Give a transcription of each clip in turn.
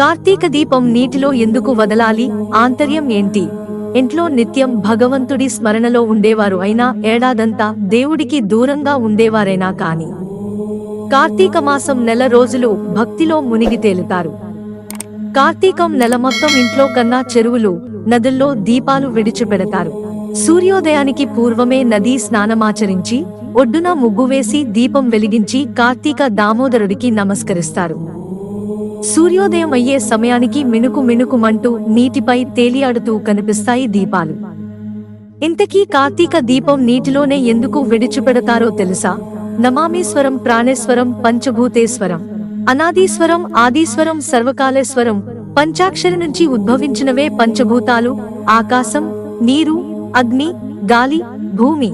కార్తీక దీపం నీటిలో ఎందుకు వదలాలి? ఆంతర్యం ఏంటి? ఇంట్లో నిత్యం భగవంతుడి స్మరణలో ఉండేవారు అయినా ఏడాదంతా దేవుడికి దూరంగా ఉండేవారైనా కాని. కార్తీక మాసం నెల రోజులు భక్తిలో మునిగి తేలుతారు. కార్తీకం నెల మొత్తం ఇంట్లో కన్నా చెరువులు నదుల్లో దీపాలు విడిచిపెడతారు. సూర్యోదయానికి పూర్వమే నదీ స్నానమాచరించి ఒడ్డున ముగ్గు వేసి దీపం వెలిగించి కార్తీక దామోదరుడికి నమస్కరిస్తారు. సూర్యోదయం అయ్యే సమయానికి మిణుకు మిణుకుమంటూ నీటిపై తేలియాడుతూ కనిపిస్తాయి దీపాలు. ఇంతకీ కార్తీక దీపం నీటిలోనే ఎందుకు విడిచిపెడతారో తెలుసా? నమామీశ్వరం ప్రాణేశ్వరం పంచభూతేశ్వరం. అనాదీశ్వరం ఆదీశ్వరం సర్వకాలేశ్వరం పంచాక్షరి నుంచి ఉద్భవించినవే పంచభూతాలు ఆకాశం నీరు అగ్ని గాలి భూమి.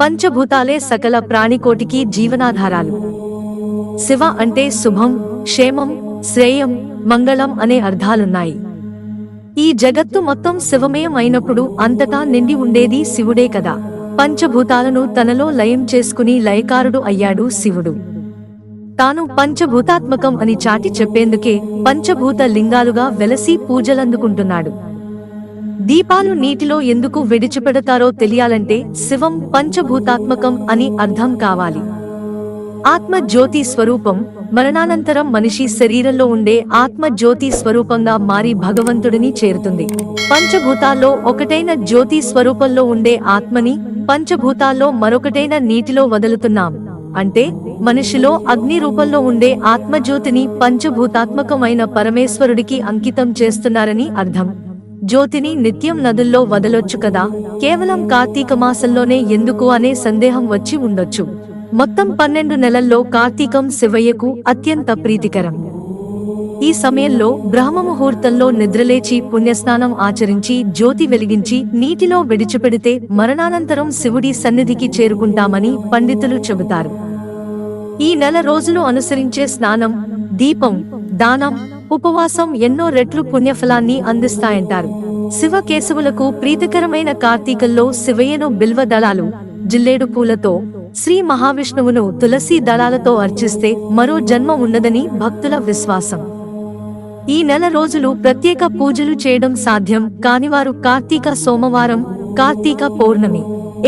పంచభూతాలే సకల ప్రాణికోటికి జీవనాధారాలు. శివ అంటే శుభం క్షేమం శ్రేయం మంగళం అనే అర్థాలున్నాయి. ఈ జగత్తు మొత్తం శివమయం అయినప్పుడు అంతటా నిండి ఉండేది శివుడే కదా. పంచభూతాలను తనలో లయం చేసుకుని లయకారుడు అయ్యాడు శివుడు. తాను పంచభూతాత్మకం అని చాటి చెప్పేందుకే పంచభూత లింగాలుగా వెలసి పూజలందుకుంటున్నాడు. దీపాలు నీటిలో ఎందుకు విడిచిపెడతారో తెలియాలంటే శివం పంచభూతాత్మకం అని అర్థం కావాలి. ఆత్మ జ్యోతి స్వరూపం మరణానంతరం మనిషి శరీరంలో ఉండే ఆత్మ జ్యోతి స్వరూపంగా మారి భగవంతుడిని చేరుతుంది. పంచభూతాల్లో ఒకటైన జ్యోతి స్వరూపంలో ఉండే ఆత్మని పంచభూతాల్లో మరొకటైన నీటిలో వదులుతున్నాం. అంటే మనిషిలో అగ్ని రూపంలో ఉండే ఆత్మజ్యోతిని పంచభూతాత్మకమైన పరమేశ్వరుడికి అంకితం చేస్తున్నారని అర్థం. జ్యోతిని నిత్యం నదుల్లో వదలొచ్చు కదా కేవలం కార్తీక మాసంలోనే ఎందుకు అనే సందేహం వచ్చి ఉండొచ్చు. మొత్తం పన్నెండు నెలల్లో కార్తీకం శివయ్యకు అత్యంత ప్రీతికరం. ఈ సమయంలో బ్రహ్మ ముహూర్తంలో నిద్రలేచి పుణ్యస్నానం ఆచరించి జ్యోతి వెలిగించి నీటిలో విడిచిపెడితే మరణానంతరం శివుడి సన్నిధికి చేరుకుంటామని పండితులు చెబుతారు. ఈ నెల రోజులు అనుసరించే స్నానం దీపం దానం ఉపవాసం ఎన్నో రెట్లు పుణ్యఫలాన్ని అందిస్తాయంటారు. శివ కేశవులకు ప్రీతికరమైన కార్తీకంలో శివయ్యను బిల్వ దళాలు జిల్లేడు పూలతో శ్రీ మహావిష్ణువును తులసి దళాలతో అర్చిస్తే మరో జన్మ ఉన్నదని భక్తుల విశ్వాసం. ఈ నెల రోజులు ప్రత్యేక పూజలు చేయడం సాధ్యం కానివారు కార్తీక సోమవారం కార్తీక పౌర్ణమి.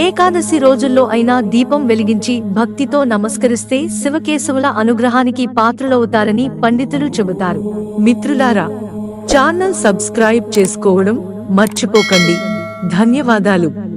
ఏకాదశి రోజుల్లో అయినా దీపం వెలిగించి భక్తితో నమస్కరిస్తే శివకేశవుల అనుగ్రహానికి పాత్రులవుతారని పండితులు చెబుతారు. మిత్రులారా ఛానల్ సబ్స్క్రైబ్ చేసుకోవడం మర్చిపోకండి. ధన్యవాదాలు.